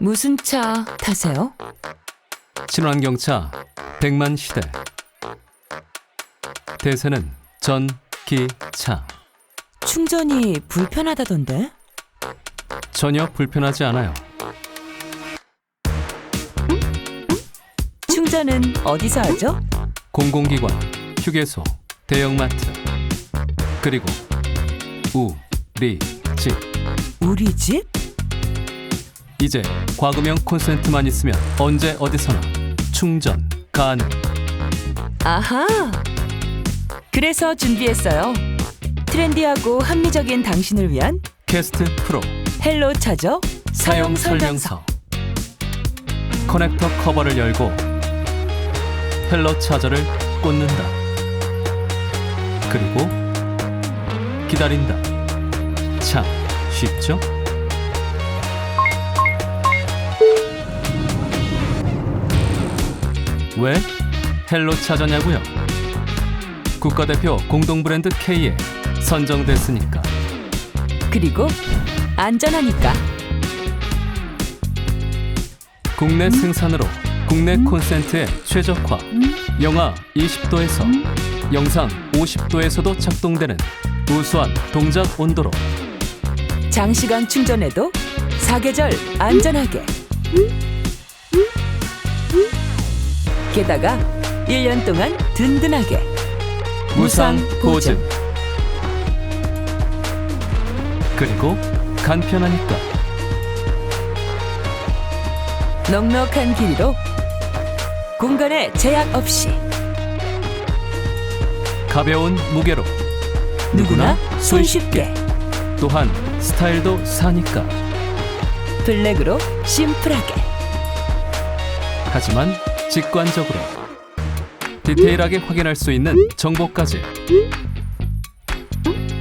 무슨 차 타세요? 친환경차 100만 시대 대세는 전기차 충전이 불편하다던데? 전혀 불편하지 않아요 충전은 어디서 하죠? 공공기관, 휴게소, 대형마트 그리고 우리 집 우리 집? 이제 과금형 콘센트만 있으면 언제 어디서나 충전 가능 아하! 그래서 준비했어요. 트렌디하고 합리적인 당신을 위한 캐스트 프로 헬로 차저 사용 설명서 커넥터 커버를 열고 헬로 차저를 꽂는다 그리고 기다린다 참 쉽죠? 왜? 헬로 차저냐고요? 국가대표 공동 브랜드 K에 선정됐으니까. 그리고 안전하니까. 국내 생산으로 국내 콘센트의 최적화 영하 20도에서 영상 50도에서도 작동되는 우수한 동작 온도로. 장시간 충전해도 사계절 안전하게 게다가 1년 동안 든든하게 무상 보증. 그리고 간편하니까 넉넉한 길이로 공간에 제약 없이. 가벼운 무게로. 누구나 손쉽게. 또한 스타일도 사니까. 블랙으로 심플하게. 하지만 직관적으로 디테일하게 확인할 수 있는 정보까지.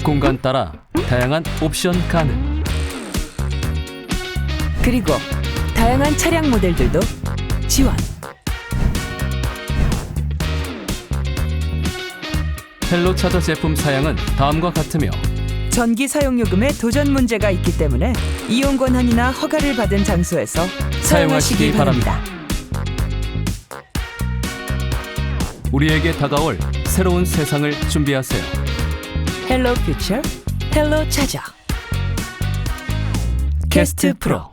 공간 따라 다양한 옵션 가능. 그리고 다양한 차량 모델들도 지원. 헬로 차저 제품 사양은 다음과 같으며 전기 사용 요금에 도전 문제가 있기 때문에 이용 권한이나 허가를 받은 장소에서 사용하시기 바랍니다. 우리에게 다가올 새로운 세상을 준비하세요. 헬로 퓨처 헬로 차저 캐스트 프로